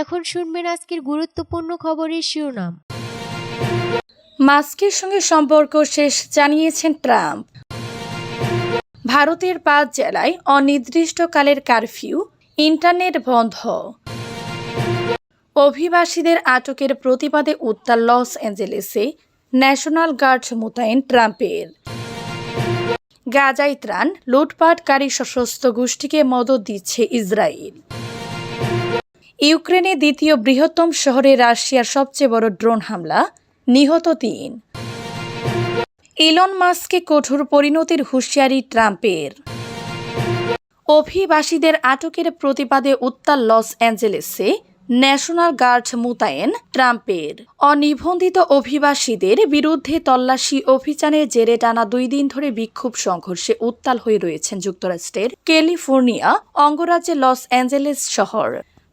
এখন শুনবেন আজকের গুরুত্বপূর্ণ খবরের শিরোনাম। মাস্কের সঙ্গে সম্পর্ক শেষ জানিয়েছেন ট্রাম্প। ভারতের পাঁচ জেলায় অনির্দিষ্টকালের কারফিউ, ইন্টারনেট বন্ধ। অভিবাসীদের আটকের প্রতিবাদে উত্তাল লস অ্যাঞ্জেলেসে ন্যাশনাল গার্ড মোতায়েন ট্রাম্পের। গাজায় ত্রাণ, লুটপাটকারী সশস্ত্র গোষ্ঠীকে মদত দিচ্ছে ইসরায়েল। ইউক্রেনে দ্বিতীয় বৃহত্তম শহরে রাশিয়ার সবচেয়ে বড় ড্রোন হামলা, নিহত তিন। ইলন মাস্ককে কঠোর পরিণতির হুঁশিয়ারি ট্রাম্পের। অভিবাসীদের আটকের প্রতিবাদে উত্তাল লস অ্যাঞ্জেলেসে ন্যাশনাল গার্ড মোতায়েন ট্রাম্পের। অনিবন্ধিত অভিবাসীদের বিরুদ্ধে তল্লাশি অভিযানের জেরে টানা দুই দিন ধরে বিক্ষোভ সংঘর্ষে উত্তাল হয়ে রয়েছেন যুক্তরাষ্ট্রের ক্যালিফোর্নিয়া, অঙ্গরাজ্যে লস অ্যাঞ্জেলেস শহর।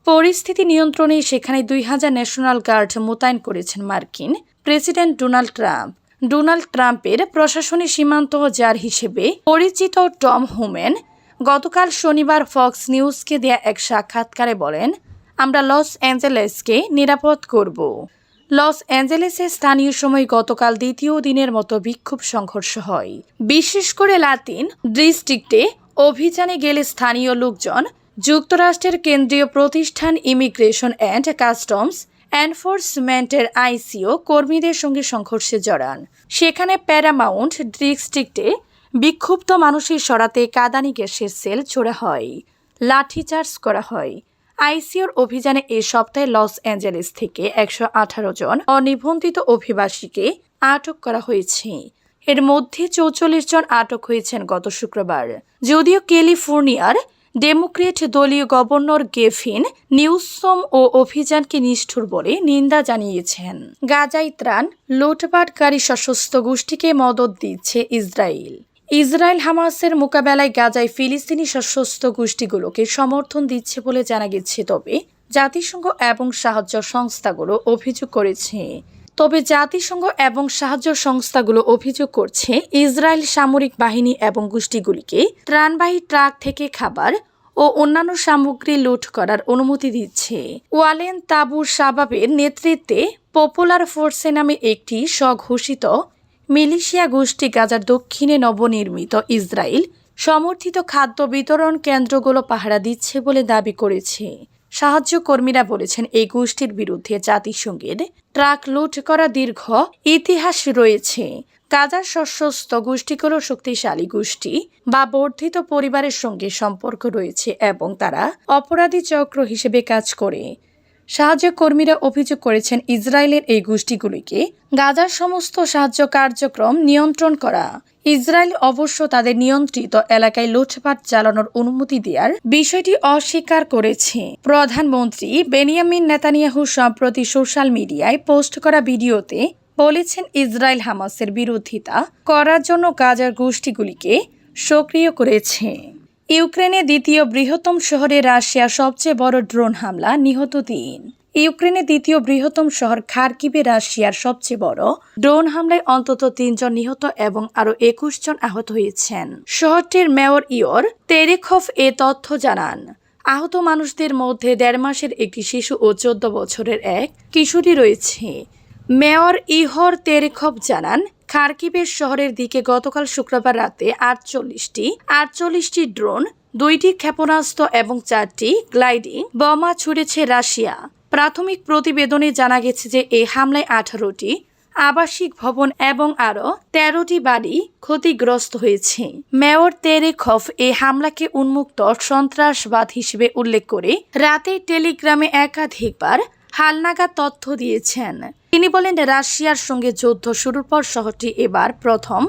পরিস্থিতি নিয়ন্ত্রণে সেখানে দুই হাজার ন্যাশনাল গার্ড মোতায়েন করেছেন মার্কিন প্রেসিডেন্ট ডোনাল্ড ট্রাম্প। ডোনাল্ড ট্রাম্পের প্রশাসনিক সীমান্ত যার হিসেবে পরিচিত টম হোমেন গতকাল শনিবার ফক্স নিউজকে দেয়া এক সাক্ষাৎকারে বলেন, আমরা লস অ্যাঞ্জেলেসকে নিরাপদ করব। লস অ্যাঞ্জেলেসে স্থানীয় সময় গতকাল দ্বিতীয় দিনের মতো বিক্ষোভ সংঘর্ষ হয়। বিশেষ করে লাতিন ডিস্ট্রিক্টে অভিযানে গেলে স্থানীয় লোকজন যুক্তরাষ্ট্রের কেন্দ্রীয় প্রতিষ্ঠান ইমিগ্রেশন অ্যান্ড কাস্টমস এনফোর্সমেন্টের আইসিও কর্মীদের সঙ্গে সংঘর্ষে জড়ান। সেখানে প্যারামাউন্ট ডিস্ট্রিক্টে বিক্ষুব্ধ মানুষের সরাতে কাদানি গ্যাসের সেল ছোড়া হয় লাঠিচার্জ করা হয়। আইসিওর অভিযানে এ সপ্তাহে লস অ্যাঞ্জেলেস থেকে একশো আঠারো জন অনিবন্ধিত অভিবাসীকে আটক করা হয়েছে। এর মধ্যে চৌচল্লিশ জন আটক হয়েছেন গত শুক্রবার। যদিও ক্যালিফোর্নিয়ার ডেমোক্রেট দলীয় গভর্নর গেফিন নিউসম ও অভিযানকে নিষ্ঠুর বলে নিন্দা জানিয়েছেন। গাজাই ত্রাণ, লুটপাটকারী সশস্ত্র গোষ্ঠীকে মদত দিচ্ছে ইসরায়েল। ইসরায়েল হামাসের মোকাবেলায় গাজায় ফিলিস্তিনি সশস্ত্র গোষ্ঠীগুলোকে সমর্থন দিচ্ছে বলে জানা গেছে, তবে জাতিসংঘ এবং সাহায্য সংস্থাগুলো অভিযোগ করেছে। তবে জাতিসংঘ এবং সাহায্য সংস্থাগুলো অভিযোগ করছে, ইসরায়েল সামরিক বাহিনী এবং গোষ্ঠীগুলিকে ত্রাণবাহী ট্রাক থেকে খাবার ও অন্যান্য সামগ্রী লুট করার অনুমতি দিচ্ছে। ওয়ালেন তাবুর শাবাবের নেতৃত্বে পপুলার ফোর্সে নামে একটি স্বঘোষিত মিলিশিয়া গোষ্ঠী গাজার দক্ষিণে নবনির্মিত ইসরায়েল সমর্থিত খাদ্য বিতরণ কেন্দ্রগুলো পাহারা দিচ্ছে বলে দাবি করেছে। সাহায্য কর্মীরা বলেছেন, এই গোষ্ঠীর বিরুদ্ধে জাতিসংঘের ট্রাক লুট করা দীর্ঘ ইতিহাস রয়েছে। গাজার সশস্ত্র গোষ্ঠীগুলো শক্তিশালী গোষ্ঠী বা বর্ধিত পরিবারের সঙ্গে সম্পর্ক রয়েছে এবং তারা অপরাধী চক্র হিসেবে কাজ করে। সাহায্য কর্মীরা অভিযোগ করেছেন ইসরায়েলের এই গোষ্ঠীগুলিকে গাজার সমস্ত সাহায্য কার্যক্রম নিয়ন্ত্রণ করা। ইসরায়েল অবশ্য তাদের নিয়ন্ত্রিত এলাকায় লুটপাট চালানোর অনুমতি দেওয়ার বিষয়টি অস্বীকার করেছে। প্রধানমন্ত্রী বেনিয়ামিন নেতানিয়াহু সম্প্রতি সোশ্যাল মিডিয়ায় পোস্ট করা ভিডিওতে বলেছেন ইসরায়েল হামাসের বিরোধিতা করার জন্য গাজার গোষ্ঠীগুলিকে সক্রিয় করেছে। ইউক্রেনে দ্বিতীয় বৃহত্তম শহরে রাশিয়ার সবচেয়ে বড় ড্রোন হামলা নিহত তিন। ইউক্রেনে দ্বিতীয় বৃহত্তম শহর খার্কিবে রাশিয়ার সবচেয়ে বড়। ড্রোন হামলায় অন্তত তিনজন নিহত এবং আরও একুশ জন আহত হয়েছেন। শহরটির মেয়র ইয়র তেরেখফ এ তথ্য জানান, আহত মানুষদের মধ্যে দেড় মাসের একটি শিশু ও চোদ্দ বছরের এক কিশোরী রয়েছে। মেয়র ইহর তেরেখভ জানান, খার্কিবের শহরের দিকে গতকাল শুক্রবার রাতে আটচল্লিশটি আটচল্লিশটি ড্রোন, দুইটি ক্ষেপণাস্ত্র এবং চারটি গ্লাইডিং বোমা ছুড়েছে রাশিয়া। প্রাথমিক প্রতিবেদনে জানা গেছে যে এই হামলায় আঠারোটি আবাসিক ভবন এবং আরও তেরোটি বাড়ি ক্ষতিগ্রস্ত হয়েছে। মেয়র তেরেখফ এই হামলাকে উন্মুক্ত সন্ত্রাসবাদ হিসেবে উল্লেখ করে, রাতে টেলিগ্রামে একাধিকবার হালনাগাদ তথ্য দিয়েছেন। তিনি বলেন, রাশিয়ার সঙ্গে যুদ্ধ শুরুর পর শহরটি এবার প্রথম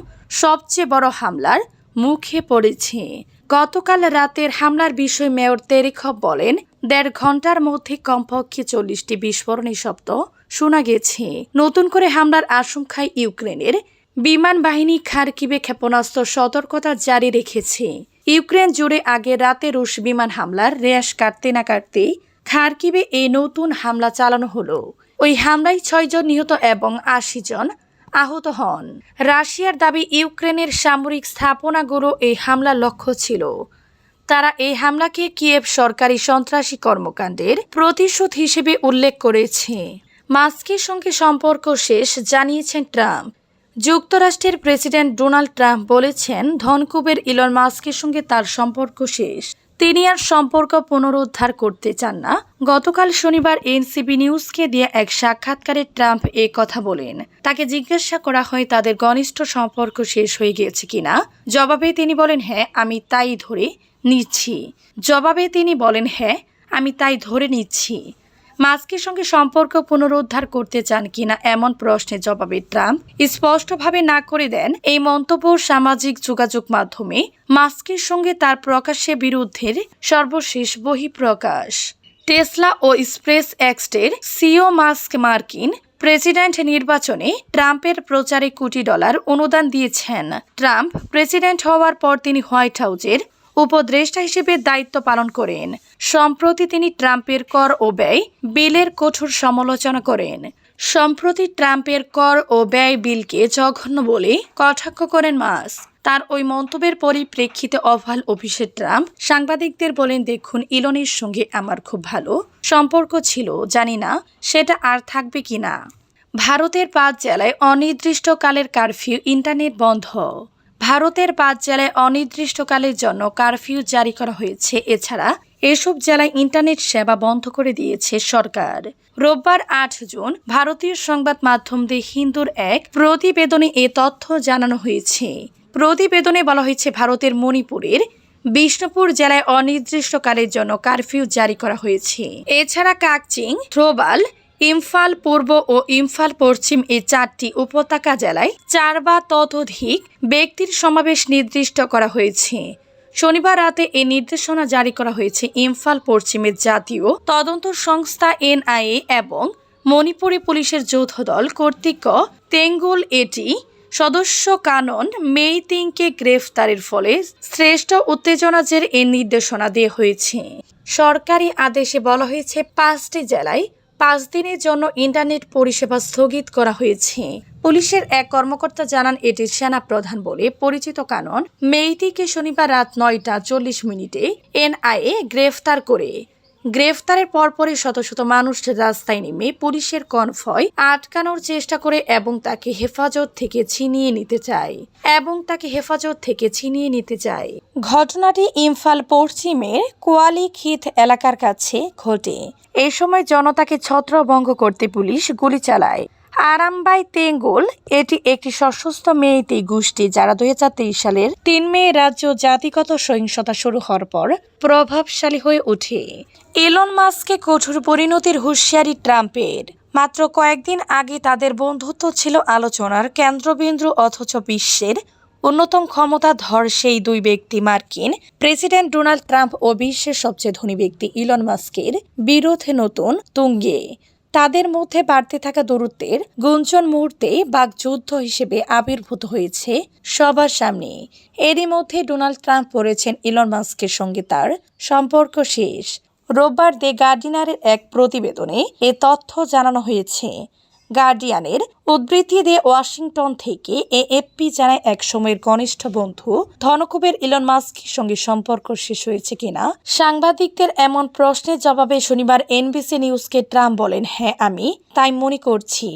সবচেয়ে বড় হামলার মুখে পড়েছে। গতকাল রাতের হামলার বিষয়ে মেয়র তেরিখব বলেন, দেড় ঘণ্টার মধ্যে কমপক্ষে চল্লিশটি বিস্ফোরণের শব্দ শোনা গেছে। নতুন করে হামলার আশঙ্কায় ইউক্রেনের বিমান বাহিনী খারকিবে ক্ষেপণাস্ত্র সতর্কতা জারি রেখেছে। ইউক্রেন জুড়ে আগে রাতে রুশ বিমান হামলার রেশ কাটতে না কাটতেই খারকিবে এই নতুন হামলা চালানো হলো। ওই হামলায় ছয়জন নিহত এবং আশি জন আহত হন। রাশিয়ার দাবি, ইউক্রেনের সামরিক স্থাপনাগুলো এই হামলার লক্ষ্য ছিল। তারা এই হামলাকে কিয়েভ সরকারি সন্ত্রাসী কর্মকাণ্ডের প্রতিশোধ হিসেবে উল্লেখ করেছে। মাস্কের সঙ্গে সম্পর্ক শেষ, জানিয়েছেন ট্রাম্প। যুক্তরাষ্ট্রের প্রেসিডেন্ট ডোনাল্ড ট্রাম্প বলেছেন, ধনকুবের ইলন মাস্কের সঙ্গে তার সম্পর্ক শেষ। তিনি আর সম্পর্ক পুনরুদ্ধার করতে চান না। গতকাল শনিবার এনসিবি নিউজকে দিয়ে এক সাক্ষাৎকারে ট্রাম্প এ কথা বলেন। তাকে জিজ্ঞাসা করা হয় তাদের ঘনিষ্ঠ সম্পর্ক শেষ হয়ে গিয়েছে কিনা। জবাবে তিনি বলেন হ্যাঁ আমি তাই ধরে নিচ্ছি। জবাবে তিনি বলেন হ্যাঁ আমি তাই ধরে নিচ্ছি। মাস্কের সঙ্গে সম্পর্ক পুনরুদ্ধার করতে চান কিনা এমন প্রশ্নের জবাবে ট্রাম্প। স্পষ্টভাবে না করে দেন এই মন্তব্য সামাজিক যোগাযোগ মাধ্যমে। মাস্কের সঙ্গে তার প্রকাশ্যে বিরুদ্ধের সর্বশেষ বহিঃপ্রকাশ। টেসলা ও স্প্রেস এক্সটের সিও মাস্ক মার্কিন প্রেসিডেন্ট নির্বাচনে ট্রাম্পের প্রচারে কোটি ডলার অনুদান দিয়েছেন। ট্রাম্প প্রেসিডেন্ট হওয়ার পর তিনি হোয়াইট হাউসের উপদেষ্টা হিসেবে দায়িত্ব পালন করেন। সম্প্রতি তিনি ট্রাম্পের কর ও ব্যয় বিলের কঠোর সমালোচনা করেন। সম্প্রতি ট্রাম্পের কর ও ব্যয় বিলকে জঘন্য বলে কটাক্ষ করেন মাস তার ওই মন্তব্যের পরিপ্রেক্ষিতে অভাল অফিসের ট্রাম্প সাংবাদিকদের বলেন, দেখুন, ইলনের সঙ্গে আমার খুব ভালো সম্পর্ক ছিল, জানি না সেটা আর থাকবে কি না। ভারতের পাঁচ জেলায় অনির্দিষ্টকালের কারফিউ ইন্টারনেট বন্ধ। ভারতের পাঁচ জেলায় অনির্দিষ্টকালের জন্য কারফিউ জারি করা হয়েছে। এছাড়া এসব জেলায় ইন্টারনেট সেবা বন্ধ করে দিয়েছে সরকার। রোববার আট জুন ভারতীয় সংবাদ মাধ্যম দি হিন্দুর এক প্রতিবেদনে এ তথ্য জানানো হয়েছে। প্রতিবেদনে বলা হয়েছে, ভারতের মণিপুরের বিষ্ণুপুর জেলায় অনির্দিষ্টকালের জন্য কারফিউ জারি করা হয়েছে। এছাড়া কাকচিং, থ্রোবাল ইমফাল পূর্ব ও ইমফাল পশ্চিম এই চারটি উপত্যকা জেলায় চার বা ততোধিক ব্যক্তির সমাবেশ নির্দিষ্ট করা হয়েছে। শনিবার রাতে এই নির্দেশনা জারি করা হয়েছে ইমফাল পশ্চিমের জাতীয় তদন্ত সংস্থা এনআইএ এবং মণিপুরী পুলিশের যৌথ দল কর্তৃক তেঙ্গুল এটি সদস্য কানন মেইতিংকে গ্রেফতারের ফলে শ্রেষ্ঠ উত্তেজনাজের এ নির্দেশনা দেওয়া হয়েছে। সরকারি আদেশে বলা হয়েছে পাঁচটি জেলায় পাঁচ দিনের জন্য ইন্টারনেট পরিষেবা স্থগিত করা হয়েছে। পুলিশের এক কর্মকর্তা জানান, এটি সেনা প্রধান বলে পরিচিত কানন। মেইতিকে শনিবার রাত নয়টা চল্লিশ মিনিটে এনআইএ গ্রেফতার করে। গ্রেফতারের পরপরই শত শত মানুষ রাস্তায় নেমে পুলিশের কনফয় আটকানোর চেষ্টা করে এবং তাকে হেফাজত থেকে ছিনিয়ে নিতে চায়। এবং তাকে হেফাজত থেকে ছিনিয়ে নিতে চায়। ঘটনাটি ইম্ফাল পশ্চিমের কোয়ালিখিত এলাকার কাছে ঘটে। এ সময় জনতাকে ছত্রভঙ্গ করতে পুলিশ গুলি চালায়। আরামবাই তেঙ্গুল, এটি একটি সশস্ত্র মেয়েতে গোষ্ঠী যারা দু হাজার তেইশ সালের তিন মে রাজ্য জাতিগত সহিংসতা শুরু হওয়ার পর প্রভাবশালী হয়ে ওঠে। এলন মাস্কে কঠোর পরিণতির হুঁশিয়ারি ট্রাম্পের। মাত্র কয়েকদিন আগে তাদের বন্ধুত্ব ছিল আলোচনার কেন্দ্রবিন্দু, অথচ বিশ্বের অন্যতম ক্ষমতাধর সেই দুই ব্যক্তি মার্কিন প্রেসিডেন্ট ডোনাল্ড ট্রাম্প ও বিশ্বের সবচেয়ে ধনী ব্যক্তি ইলন মাস্কের বিরোধে নতুন তুঙ্গে। তাদের মধ্যে বাড়তে থাকা দূরত্বের গুঞ্জন মুহূর্তে বাগযুদ্ধ হিসেবে আবির্ভূত হয়েছে সবার সামনে। এরই মধ্যে ডোনাল্ড ট্রাম্প পড়েছেন ইলন মাস্কের সঙ্গে তার সম্পর্ক শেষ। রোববার দে গার্ডিনারের এক প্রতিবেদনে এ তথ্য জানানো হয়েছে। গার্ডিয়ানের উদ্ধৃতি দিয়ে ওয়াশিংটন থেকে এএফপি জানায় এক সময়ের ঘনিষ্ঠ বন্ধু, ধনকুবের ইলন মাস্কের সঙ্গে সম্পর্ক শেষ হয়েছে কিনা? সাংবাদিকদের এমন প্রশ্নের জবাবে শনিবার এনবিসি নিউজকে ট্রাম্প বলেন হ্যাঁ আমি তাই মনে করছি।